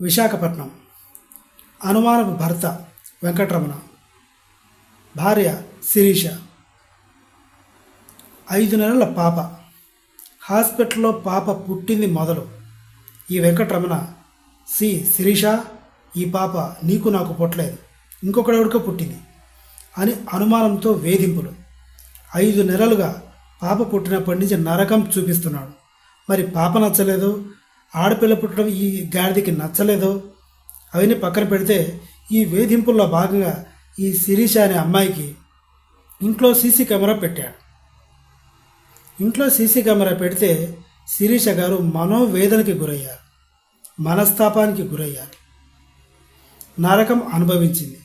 విశాఖపట్నం. అనుమానపు భర్త వెంకటరమణ. భార్య శిరీష. ఐదు నెలల పాప. హాస్పిటల్లో పాప పుట్టింది మొదలు. ఈ వెంకటరమణ సి శిరీష ఈ పాప నీకు నాకు పుట్టలేదు. ఇంకొకడెవడికో పుట్టింది అని అనుమానంతో వేధింపులు. ఐదు నెలలుగా పాప పుట్టినప్పటి నుంచి నరకం చూపిస్తున్నాడు. మరి పాప నచ్చలేదు ఆడపిల్ల పుట్టడం ఈ గాడిదకి నచ్చలేదు అవన్నీ పక్కన పెడితే ఈ వేధింపుల్లో భాగంగా ఈ శిరీష అనే అమ్మాయికి ఇంట్లో సీసీ కెమెరా పెట్టాడు. ఇంట్లో సీసీ కెమెరా పెడితే శిరీష గారు మనోవేదనకి గురయ్యారు. మనస్తాపానికి గురయ్యారు. నరకం అనుభవించింది.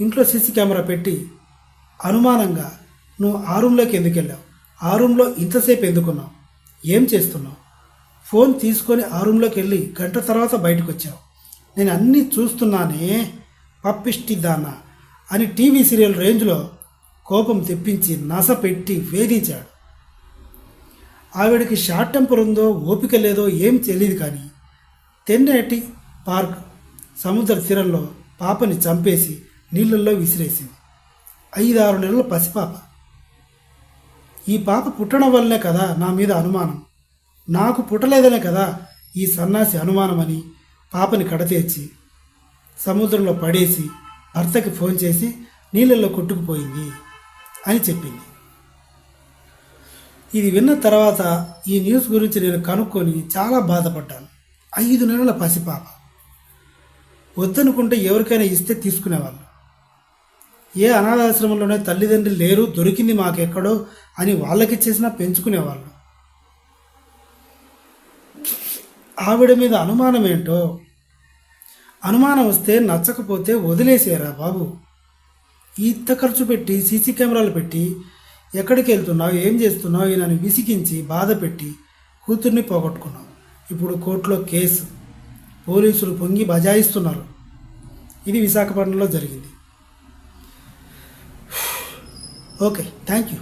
ఇంట్లో సీసీ కెమెరా పెట్టి అనుమానంగా నువ్వు ఆ రూమ్లోకి ఎందుకు వెళ్ళావు? ఆ రూమ్లో ఇంతసేపు ఎందుకున్నావు? ఏం చేస్తున్నావు? ఫోన్ తీసుకొని ఆ రూమ్లోకి వెళ్ళి గంట తర్వాత బయటకు వచ్చావు. నేను అన్నీ చూస్తున్నానే పప్పిష్టిదానా అని టీవీ సీరియల్ రేంజ్లో కోపం తెప్పించి నస పెట్టి వేధించాడు. ఆవిడకి షార్ట్ టెంపర్ ఉందో ఓపిక లేదో ఏం తెలియదు కానీ తెన్నేటి పార్క్ సముద్ర తీరంలో పాపని చంపేసి నీళ్ళల్లో విసిరేసింది. ఐదారు నెలల పసిపాప. ఈ పాప పుట్టడం వల్లనే కదా నా మీద అనుమానం. నాకు పుట్టలేదనే కదా ఈ సన్నాసి అనుమానమని పాపని కడతేర్చి సముద్రంలో పడేసి భర్తకి ఫోన్ చేసి నీళ్ళల్లో కొట్టుకుపోయింది అని చెప్పింది. ఇది విన్న తర్వాత ఈ న్యూస్ గురించి నేను కనుక్కొని చాలా బాధపడ్డాను. ఐదు నెలల పసిపాప. వద్దనుకుంటే ఎవరికైనా ఇస్తే తీసుకునేవాళ్ళు. ఏ అనాథాశ్రమంలోనే తల్లిదండ్రులు లేరు దొరికింది మాకెక్కడో అని వాళ్ళకిచ్చేసినా పెంచుకునేవాళ్ళు. ఆవిడ మీద అనుమానం ఏంటో? అనుమానం వస్తే నచ్చకపోతే వదిలేసేరా బాబు. ఇంత ఖర్చు పెట్టి సీసీ కెమెరాలు పెట్టి ఎక్కడికి వెళ్తున్నావు? ఏం చేస్తున్నావు? ఈయనని విసిగించి బాధ పెట్టి కూతుర్ని పోగొట్టుకున్నావు. ఇప్పుడు కోర్టులో కేసు. పోలీసులు పొంగి బజాయిస్తున్నారు. ఇది విశాఖపట్నంలో జరిగింది. Okay thank you